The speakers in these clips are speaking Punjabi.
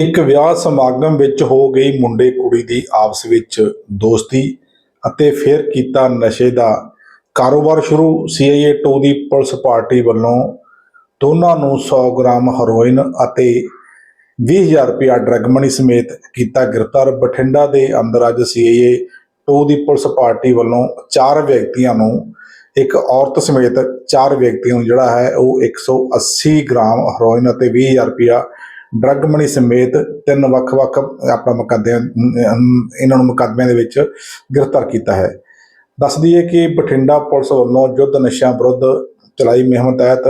ਇੱਕ ਵਿਆਹ ਸਮਾਗਮ ਵਿੱਚ ਹੋ ਗਈ ਮੁੰਡੇ ਕੁੜੀ ਦੀ ਆਪਸ ਵਿੱਚ ਦੋਸਤੀ ਅਤੇ ਫਿਰ ਕੀਤਾ ਨਸ਼ੇ ਦਾ ਕਾਰੋਬਾਰ ਸ਼ੁਰੂ। CIA 2 ਦੀ ਪੁਲਿਸ ਪਾਰਟੀ ਵੱਲੋਂ ਦੋਨਾਂ ਨੂੰ 100 ਗ੍ਰਾਮ ਹੈਰੋਇਨ ਅਤੇ 20000 ਰੁਪਇਆ ਡਰੱਗ ਮਨੀ ਸਮੇਤ ਕੀਤਾ ਗ੍ਰਿਫਤਾਰ। ਬਠਿੰਡਾ ਦੇ ਅੰਦਰ ਅੱਜ CIA 2 ਦੀ ਪੁਲਿਸ ਪਾਰਟੀ ਵੱਲੋਂ ਚਾਰ ਵਿਅਕਤੀਆਂ ਨੂੰ, ਇੱਕ ਔਰਤ ਸਮੇਤ ਚਾਰ ਵਿਅਕਤੀਆਂ ਨੂੰ ਜਿਹੜਾ ਹੈ ਉਹ 180 ਗ੍ਰਾਮ ਹੈਰੋਇਨ ਅਤੇ 20000 ਰੁਪਇਆ ਡਰੱਗ ਮਣੀ ਸਮੇਤ ਤਿੰਨ ਵੱਖ-ਵੱਖ ਆਪਣਾ ਮੁਕੱਦਮੇ ਇਹਨਾਂ ਨੂੰ ਮੁਕੱਦਮਿਆਂ ਦੇ ਵਿੱਚ ਗ੍ਰਿਫਤਾਰ ਕੀਤਾ ਹੈ। ਦੱਸ ਦਈਏ ਕਿ ਬਠਿੰਡਾ ਪੁਲਿਸ ਵੱਲੋਂ ਯੁੱਧ ਨਸ਼ਿਆਂ ਵਿਰੁੱਧ ਚਲਾਈ ਮੁਹਿੰਮ ਤਹਿਤ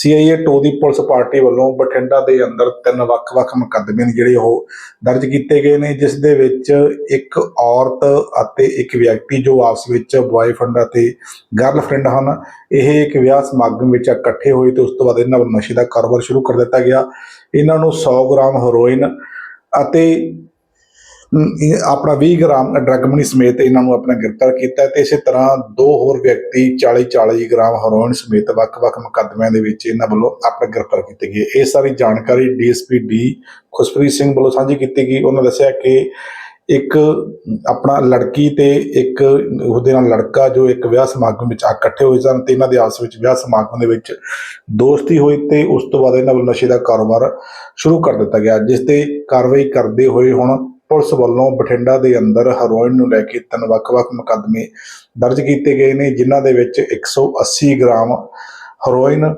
CIA 2 ਦੀ ਪੁਲਿਸ ਪਾਰਟੀ ਵੱਲੋਂ ਬਠਿੰਡਾ ਦੇ ਅੰਦਰ ਤਿੰਨ ਵੱਖ-ਵੱਖ ਮੁਕੱਦਮੇ ਨੇ ਜਿਹੜੇ ਉਹ ਦਰਜ ਕੀਤੇ ਗਏ ਨੇ, ਜਿਸ ਦੇ ਵਿੱਚ ਇੱਕ ਔਰਤ ਅਤੇ ਇੱਕ ਵਿਅਕਤੀ ਜੋ ਆਪਸ ਵਿੱਚ ਬॉयਫ੍ਰੈਂਡ ਅਤੇ ਗਰਲਫ੍ਰੈਂਡ ਹਨ। ਇਹ ਇੱਕ ਵਿਆਹ ਸਮਾਗਮ ਵਿੱਚ ਇਕੱਠੇ ਹੋਏ ਤੇ ਉਸ ਤੋਂ ਬਾਅਦ ਇਹਨਾਂ ਵੱਲੋਂ ਨਸ਼ੇ ਦਾ ਕਾਰੋਬਾਰ ਸ਼ੁਰੂ ਕਰ ਦਿੱਤਾ ਗਿਆ। ਇਹਨਾਂ ਨੂੰ 100 ਗ੍ਰਾਮ ਹੈਰੋਇਨ ਅਤੇ ਆਪਣਾ 20 ਗ੍ਰਾਮ ਡਰੱਗ ਮਨੀ ਸਮੇਤ ਇਹਨਾਂ ਨੂੰ ਆਪਣਾ ਗ੍ਰਿਫਤਾਰ ਕੀਤਾ ਹੈ ਤੇ ਇਸੇ ਤਰ੍ਹਾਂ ਦੋ ਹੋਰ ਵਿਅਕਤੀ 40 40 ਗ੍ਰਾਮ ਹੈਰੋਇਨ ਸਮੇਤ ਵੱਖ-ਵੱਖ ਮੁਕੱਦਮਿਆਂ ਦੇ ਵਿੱਚ ਇਹਨਾਂ ਵੱਲੋਂ ਆਪਣਾ ਗ੍ਰਿਫਤਾਰ ਕੀਤੇ ਗਏ। ਇਹ ਸਾਰੀ ਜਾਣਕਾਰੀ ਡੀਐਸਪੀ ਡੀ ਖੁਸ਼ਪ੍ਰੀਤ ਸਿੰਘ ਵੱਲੋਂ ਸਾਂਝੀ ਕੀਤੀ ਗਈ। ਉਹਨਾਂ ਦੱਸਿਆ ਕਿ ਇੱਕ ਆਪਣਾ ਲੜਕੀ ਤੇ ਇੱਕ ਉਹਦੇ ਨਾਲ ਲੜਕਾ ਜੋ ਇੱਕ ਵਿਆਹ ਸਮਾਗਮ ਵਿੱਚ ਇਕੱਠੇ ਹੋਏ ਸਨ ਤੇ ਇਹਨਾਂ ਦੇ ਆਪਸ ਵਿੱਚ ਵਿਆਹ ਸਮਾਗਮ ਦੇ ਵਿੱਚ ਦੋਸਤੀ ਹੋਈ ਤੇ ਉਸ ਤੋਂ ਬਾਅਦ ਇਹਨਾਂ ਵੱਲੋਂ ਨਸ਼ੇ ਦਾ ਕਾਰੋਬਾਰ ਸ਼ੁਰੂ ਕਰ ਦਿੱਤਾ ਗਿਆ, ਜਿਸ ਤੇ ਕਾਰਵਾਈ ਕਰਦੇ ਹੋਏ ਹੁਣ ਪੁਲਿਸ ਵੱਲੋਂ ਬਠਿੰਡਾ ਦੇ ਅੰਦਰ ਹੈਰੋਇਨ ਨੂੰ ਲੈ ਕੇ ਤਿੰਨ ਵੱਖ-ਵੱਖ ਮੁਕੱਦਮੇ ਦਰਜ ਕੀਤੇ ਗਏ ਨੇ, ਜਿਨ੍ਹਾਂ ਦੇ ਵਿੱਚ 180 ਗ੍ਰਾਮ ਹੈਰੋਇਨ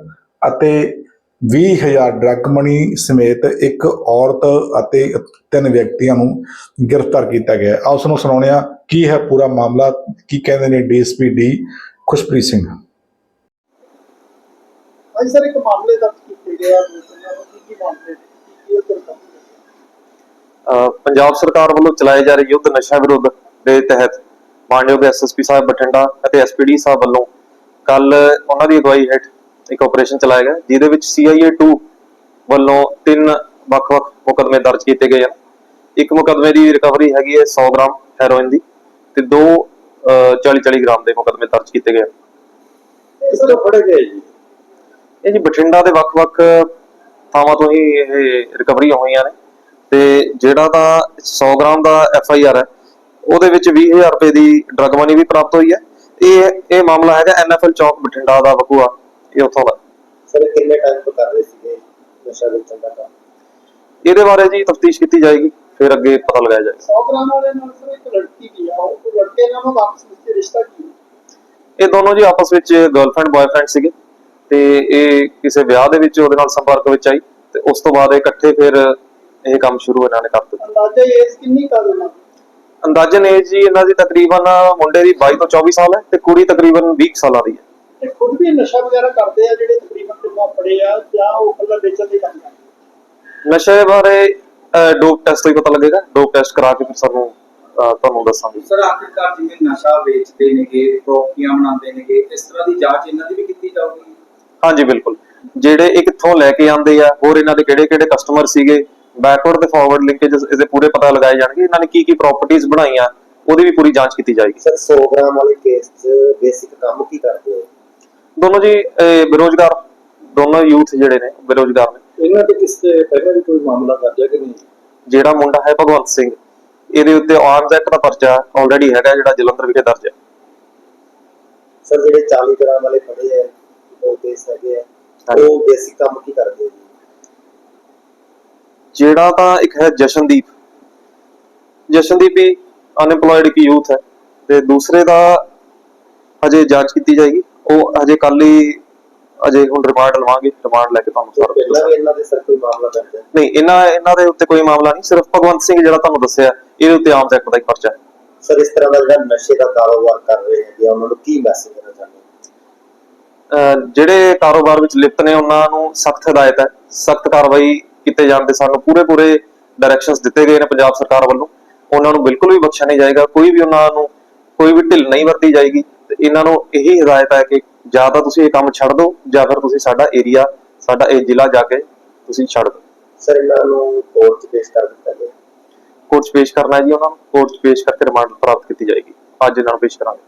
ਅਤੇ 20000 ਡਰੱਗ ਮਨੀ ਸਮੇਤ ਇੱਕ ਔਰਤ ਅਤੇ ਤਿੰਨ ਵਿਅਕਤੀਆਂ ਨੂੰ ਗ੍ਰਿਫਤਾਰ ਕੀਤਾ ਗਿਆ। ਹੈ। ਆਓ ਉਸ ਨੂੰ ਸੁਣਾਉਣਿਆ ਕੀ ਹੈ ਪੂਰਾ ਮਾਮਲਾ, ਕੀ ਕਹਿੰਦੇ ਨੇ ਡੀਐਸਪੀ ਡੀ ਖੁਸ਼ਪ੍ਰੀਤ ਸਿੰਘ? ਅੱਜ ਸਰ, ਇੱਕ ਮਾਮਲੇ ਦਰਜ ਕੀਤੇ ਗਏ ਆ ਕੀ ਕੀ ਮਾਮਲੇ ਕੀ ਕੀ ਪੰਜਾਬ ਸਰਕਾਰ ਵੱਲੋਂ ਚਲਾਏ ਜਾ ਰਹੇ ਯੁੱਧ ਨਸ਼ਾ ਵਿਰੁੱਧ ਦੇ ਤਹਿਤ ਮਾਨਯੋਗ ਐਸਐਸਪੀ ਸਾਹਿਬ ਬਠਿੰਡਾ ਅਤੇ ਐਸਪੀਡੀ ਸਾਹਿਬ ਵੱਲੋਂ ਕੱਲ ਉਹਨਾਂ ਦੀ ਅਗਵਾਈ ਹੇਠ ਇੱਕ ਆਪਰੇਸ਼ਨ ਚਲਾਇਆ ਗਿਆ ਜਿਹਦੇ ਵਿੱਚ CIA 2 ਵੱਲੋਂ ਤਿੰਨ ਵੱਖ-ਵੱਖ ਮੁਕਦਮੇ ਦਰਜ ਕੀਤੇ ਗਏ ਹਨ। ਇੱਕ ਮੁਕਦਮੇ ਦੀ ਰਿਕਵਰੀ ਹੈਗੀ ਹੈ 100 ਗ੍ਰਾਮ ਹੈਰੋਇਨ ਦੀ ਤੇ ਦੋ 40-40 ਗ੍ਰਾਮ ਦੇ ਮੁਕਦਮੇ ਦਰਜ ਕੀਤੇ ਗਏ ਹਨ। ਇਹ ਸਰ ਫੜੇ ਗਏ ਜੀ? ਇਹ ਜੀ ਬਠਿੰਡਾ ਦੇ ਵੱਖ-ਵੱਖ ਥਾਵਾਂ ਤੋਂ ਹੀ ਇਹ ਰਿਕਵਰੀਆਂ ਹੋਈਆਂ ਨੇ। ਤੇ ਜਿਹੜਾ ਤਾਂ 100 ਗ੍ਰਾਮ ਦਾ ਐਫ ਆਈ ਆਰ ਹੈ ਉਹਦੇ ਵਿੱਚ 20000 ਰੁਪਏ ਦੀ ਡਰਗ ਮਨੀ ਵੀ ਪ੍ਰਾਪਤ ਹੋਈ ਹੈ। ਇਹ ਇਹ ਮਾਮਲਾ ਹੈਗਾ ਐਨਐਫਐਲ ਚੌਕ ਬਠਿੰਡਾ ਦਾ ਵਕੂਆ ਇਹ ਉੱਥੋਂ ਦਾ। ਸਰ ਕਿੰਨੇ ਟਾਈਮ ਤੋਂ ਕਰ ਰਹੇ ਸੀਗੇ? ਨਸ਼ਾ ਵੇਚਣ ਦਾ ਕੰਮ? ਇਹਦੇ ਬਾਰੇ ਜੀ ਤਫਤੀਸ਼ ਕੀਤੀ ਜਾਏਗੀ ਫਿਰ ਅੱਗੇ ਪਤਾ ਲਗਾਇਆ ਜਾਏਗਾ। 100 ਗ੍ਰਾਮ ਵਾਲੇ ਨਾਲ ਸਰ ਇੱਕ ਲੜਕੀ ਵੀ ਆ ਉਹ ਲੜਕੇ ਨਾਲ ਉਹ ਆਪਸ ਵਿੱਚ ਰਿਸ਼ਤਾ ਕੀ? ਇਹ ਦੋਨੋਂ ਜੀ ਆਪਸ ਵਿੱਚ ਗਰਲਫ੍ਰੈਂਡ ਬॉयਫ੍ਰੈਂਡ ਸੀਗੇ ਤੇ ਇਹ ਕਿਸੇ ਵਿਆਹ ਦੇ ਵਿੱਚ ਉਹਦੇ ਨਾਲ ਸੰਪਰਕ ਵਿੱਚ ਆਈ ਤੇ ਉਸ ਤੋਂ ਬਾਅਦ ਇਹ ਇਕੱਠੇ ਫਿਰ ਇਹ ਕੰਮ ਸ਼ੁਰੂ ਇਹਨਾਂ ਨੇ ਕਰ ਦਿੱਤਾ। ਅੰਦਾਜ਼ਾ ਏਜ ਕਿੰਨੀ ਕਰ ਦੇਣਾ ਅੰਦਾਜ਼ਨ ਏਜ ਜੀ ਇਹਨਾਂ ਦੀ ਤਕਰੀਬਨ ਮੁੰਡੇ ਦੀ 22 ਤੋਂ 24 ਸਾਲ ਹੈ ਤੇ ਕੁੜੀ ਤਕਰੀਬਨ 20 ਸਾਲਾਂ ਦੀ ਹੈ। ਇਹ ਖੁਦ ਵੀ ਨਸ਼ਾ ਵਗੈਰਾ ਕਰਦੇ ਆ ਜਿਹੜੇ ਤਕਰੀਬਨ ਕਿੰਨਾ ਪੜੇ ਆ ਜਾਂ ਉਹ ਕੱਲਾ ਵੇਚਣ ਦੇ ਕੰਮ ਕਰਦੇ ਨਸ਼ੇ ਬਾਰੇ ਡੋਪ ਟੈਸਟ ਤੋਂ ਹੀ ਪਤਾ ਲੱਗੇਗਾ। ਡੋਪ ਟੈਸਟ ਕਰਾ ਕੇ ਫਿਰ ਸਾਨੂੰ ਤੁਹਾਨੂੰ ਦੱਸਾਂਗੇ। ਸਰ ਆਖਿਰਕਾਰ ਜਿਵੇਂ ਨਸ਼ਾ ਵੇਚਦੇ ਨੇਗੇ ਪ੍ਰੋਪਰਟੀਆਂ ਬਣਾਉਂਦੇ ਨੇਗੇ ਇਸ ਤਰ੍ਹਾਂ ਦੀ ਜਾਂਚ ਇਹਨਾਂ ਦੀ ਵੀ ਕੀਤੀ ਜਾਊਗੀ? ਹਾਂਜੀ ਬਿਲਕੁਲ। ਜਿਹੜੇ ਇਹ ਕਿੱਥੋਂ ਲੈ ਕੇ ਆਉਂਦੇ ਆ ਹੋਰ ਇਹਨਾਂ ਦੇ ਕਿਹੜੇ ਕਿਹੜੇ ਕਸਟਮਰ ਸੀਗੇ ਬੈਕਵਰਡ ਤੇ ਫਾਰਵਰਡ ਲਿੰਕੇजेस ਇਹਦੇ ਪੂਰੇ ਪਤਾ ਲਗਾਏ ਜਾਣਗੇ। ਇਹਨਾਂ ਨੇ ਕੀ ਕੀ ਪ੍ਰਾਪਰਟੀਆਂ ਬਣਾਈਆਂ ਉਹਦੀ ਵੀ ਪੂਰੀ ਜਾਂਚ ਕੀਤੀ ਜਾਏਗੀ। ਸਰ 100 ਗ੍ਰਾਮ ਵਾਲੇ ਕੇਸ 'ਚ ਬੇਸਿਕ ਕੰਮ ਕੀ ਕਰਦੇ ਆ ਦੋਨੋਂ ਜੀ ਬੇਰੁਜ਼ਗਾਰ ਦੋਨੋਂ ਯੂਥ ਜਿਹੜੇ ਨੇ ਬੇਰੁਜ਼ਗਾਰ ਨੇ। ਇਹਨਾਂ ਤੇ ਕਿਸ ਤੇ ਪਹਿਲਾਂ ਵੀ ਕੋਈ ਮਾਮਲਾ ਦਰਜ ਹੈ ਕਿ ਨਹੀਂ? ਜਿਹੜਾ ਮੁੰਡਾ ਹੈ ਭਗਵੰਤ ਸਿੰਘ ਇਹਦੇ ਉੱਤੇ ਆਰਮਸ ਐਕਟ ਦਾ ਪਰਚਾ ਆਲਰੇਡੀ ਹੈਗਾ ਜਿਹੜਾ ਜਲੰਧਰ ਵਿਖੇ ਦਰਜ ਹੈ। ਸਰ ਜਿਹੜੇ 40 ਗ੍ਰਾਮ ਵਾਲੇ ਫੜੇ ਆ ਉਹ ਕੇਸ ਹੈਗੇ ਆ। ਉਹ ਬੇਸਿਕ ਕੰਮ ਕੀ ਕਰਦੇ ਆ? ਜਿਹੜਾ ਤਾਂ ਇੱਕ ਹੈ ਜਸ਼ਨਦੀਪ। ਜਸ਼ਨਦੀਪ ਹੀ ਅਨਐਮਪਲੋਇਡ ਇੱਕ ਯੂਥ ਹੈ ਤੇ ਦੂਸਰੇ ਦਾ ਅਜੇ ਜਾਂਚ ਕੀਤੀ ਜਾਏਗੀ। ਉਹ ਅਜੇ ਕੱਲ ਹੀ ਅਜੇ ਹੁਣ ਰਿਮਾਂਡ ਲਵਾਂਗੇ ਰਿਮਾਂਡ ਲੈ ਕੇ ਤੁਹਾਨੂੰ ਸਾਰਾ ਪਹਿਲਾਂ ਇਹਨਾਂ ਦੇ ਸਰ ਕੋਈ ਮਾਮਲਾ ਦਰਜ ਹੈ? ਨਹੀਂ ਇਹਨਾਂ ਇਹਨਾਂ ਦੇ ਉੱਤੇ ਕੋਈ ਮਾਮਲਾ ਨਹੀਂ ਸਿਰਫ ਭਗਵੰਤ ਸਿੰਘ ਜਿਹੜਾ ਤੁਹਾਨੂੰ ਦੱਸਿਆ ਇਹਦੇ ਉੱਤੇ ਆਮ ਐਕਟ ਦਾ ਹੀ ਪਰਚਾ ਹੈ। ਸਰ ਇਸ ਤਰ੍ਹਾਂ ਦਾ ਜਿਹੜਾ ਨਸ਼ੇ ਦਾ ਕਾਰੋਬਾਰ ਕਰ ਰਹੇ ਹੈਗੇ ਉਹਨਾਂ ਨੂੰ ਕੀ ਮੈਸੇਜ ਦੇਣਾ ਚਾਹੁੰਦੇ ਜਿਹੜੇ ਕਾਰੋਬਾਰ ਵਿੱਚ ਲਿਪਤ ਨੇ ਉਹਨਾਂ ਨੂੰ ਸਖਤ ਹਦਾਇਤ ਹੈ ਸਖਤ ਕਾਰਵਾਈ ਕੀਤੇ ਜਾਣ ਦੇ ਸਾਨੂੰ ਪੂਰੇ ਪੂਰੇ ਡਾਇਰੈਕਸ਼ਨਸ ਦਿੱਤੇ ਗਏ ਨੇ ਪੰਜਾਬ ਸਰਕਾਰ ਵੱਲੋਂ। ਉਹਨਾਂ ਨੂੰ ਬਿਲਕੁਲ ਵੀ ਬਖਸ਼ਿਆ ਨਹੀਂ ਜਾਏਗਾ ਕੋਈ ਵੀ ਉਹਨਾਂ ਨੂੰ ਕੋਈ ਵੀ ਢਿੱਲ ਨਹੀਂ ਵਰਤੀ ਜਾਏਗੀ। ਤੇ ਇਹਨਾਂ ਨੂੰ ਇਹੀ ਹਦਾਇਤ ਹੈ ਕਿ ਜਾਂ ਤਾਂ ਤੁਸੀਂ ਇਹ ਕੰਮ ਛੱਡ ਦਿਓ ਜਾਂ ਫਿਰ ਤੁਸੀਂ ਸਾਡਾ ਏਰੀਆ ਸਾਡਾ ਇਹ ਜ਼ਿਲ੍ਹਾ ਜਾ ਕੇ ਤੁਸੀਂ ਛੱਡ ਦਿਓ। ਸਰ ਇਹਨਾਂ ਨੂੰ ਕੋਰਟ 'ਚ ਪੇਸ਼ ਕਰ ਦਿੱਤਾ ਗਿਆ। ਕੋਰਟ 'ਚ ਪੇਸ਼ ਕਰਨਾ ਹੈ ਜੀ ਉਹਨਾਂ ਨੂੰ। ਕੋਰਟ 'ਚ ਪੇਸ਼ ਕਰਕੇ ਰਿਮਾਂਡ ਪ੍ਰਾਪਤ ਕੀਤੀ ਜਾਏਗੀ। ਅੱਜ ਇਹਨਾਂ ਨੂੰ ਪੇਸ਼ ਕਰਾਂਗੇ।